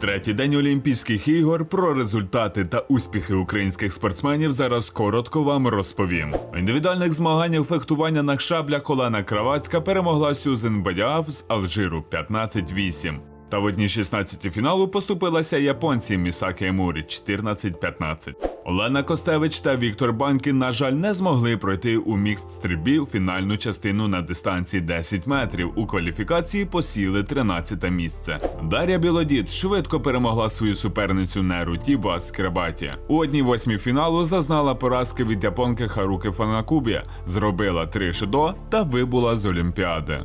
Третій день Олімпійських ігор про результати та успіхи українських спортсменів зараз коротко вам розповім. У індивідуальних змаганнях фехтування на шаблях Олена Кравацька перемогла Сюзен Бадяав з Алжиру 15-8. Та в одній 16 фіналу поступилася японці Місакі Емурі 14-15. Олена Костевич та Віктор Банкін, на жаль, не змогли пройти у мікст стрільбі у фінальну частину на дистанції 10 метрів. У кваліфікації посіли 13 місце. Дар'я Білодід швидко перемогла свою суперницю Неру Тіба з Кребаті. У одній восьмій фіналу зазнала поразки від японки Харуки Фанакубі, зробила три шидо та вибула з Олімпіади.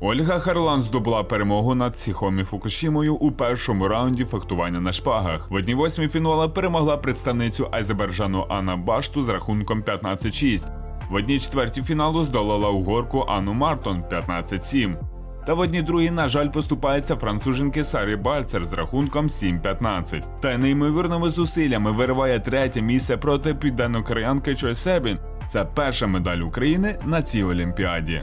Ольга Харлан здобула перемогу над Сіхомі Фукушімою у першому раунді фехтування на шпагах. В одній восьмій фіналу перемогла представницю Азербайджану Анна Башту з рахунком 15-6. В одній четвертій фіналу здолала угорку Анну Мартон 15-7. Та в одній другій, на жаль, поступається француженки Сарі Бальцер з рахунком 7-15. Та неймовірними зусиллями вириває третє місце проти південнокореянки Чой Себін. Це перша медаль України на цій олімпіаді.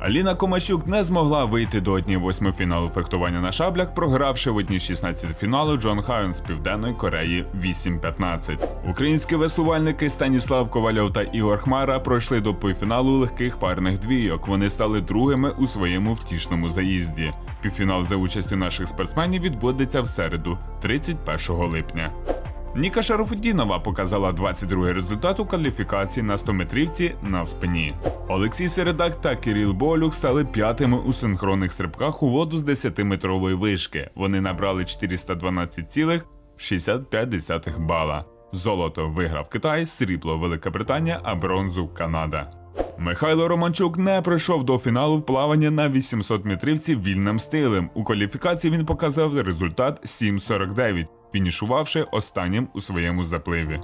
Аліна Комащук не змогла вийти до однієї восьми фіналу фехтування на шаблях, програвши в одній 16 фіналу Джон Хайон з Південної Кореї 8-15. Українські веслувальники Станіслав Ковальов та Ігор Хмара пройшли до півфіналу легких парних двійок. Вони стали другими у своєму втішному заїзді. Півфінал за участі наших спортсменів відбудеться в середу, 31 липня. Ніка Шарафудінова показала 22-й результат у кваліфікації на 100-метрівці на спині. Олексій Середак та Кирил Болюк стали п'ятими у синхронних стрибках у воду з 10-метрової вишки. Вони набрали 412,65 бала. Золото виграв Китай, срібло Велика Британія, а бронзу Канада. Михайло Романчук не пройшов до фіналу в плавання на 800 метрівці вільним стилем. У кваліфікації він показав результат 7.49, фінішувавши останнім у своєму запливі.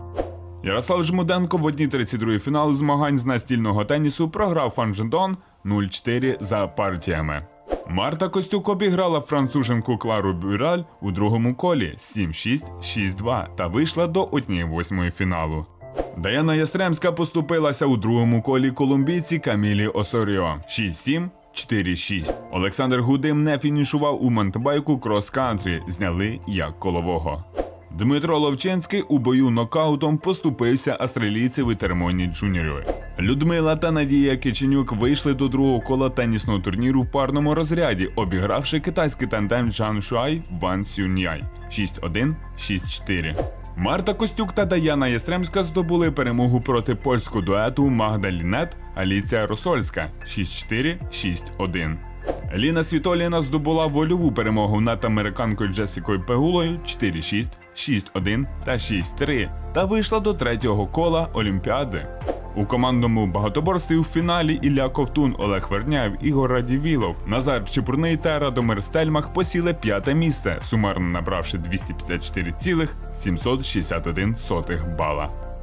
Ярослав Жмуденко в одній 32 фіналу змагань з настільного тенісу програв Фанжендон 0-4 за партіями. Марта Костюк обіграла француженку Клару Бюраль у другому колі 7-6, 6-2 та вийшла до 1-8 фіналу. Даяна Ястремська поступилася у другому колі колумбійці Камілі Осоріо 6-7, 4-6. Олександр Гудим не фінішував у монтбайку крос-кантрі, зняли як колового. Дмитро Ловченський у бою нокаутом поступився австралійцеві Термоні Джуніорі. Людмила та Надія Киченюк вийшли до другого кола тенісного турніру в парному розряді, обігравши китайський тандем Джан Шуай Ван Сюньяй 6-1, 6-4. Марта Костюк та Даяна Ястремська здобули перемогу проти польського дуету Магда Лінет Аліція Росольська 6-4, 6-1. Ліна Світоліна здобула вольову перемогу над американкою Джесікою Пегулою 4-6, 6-1 та 6-3 та вийшла до третього кола Олімпіади. У командному багатоборстві у фіналі Ілля Ковтун, Олег Верняєв, Ігор Радівілов, Назар Чепурний та Радомир Стельмах посіли п'яте місце, сумарно набравши 254,761 бала.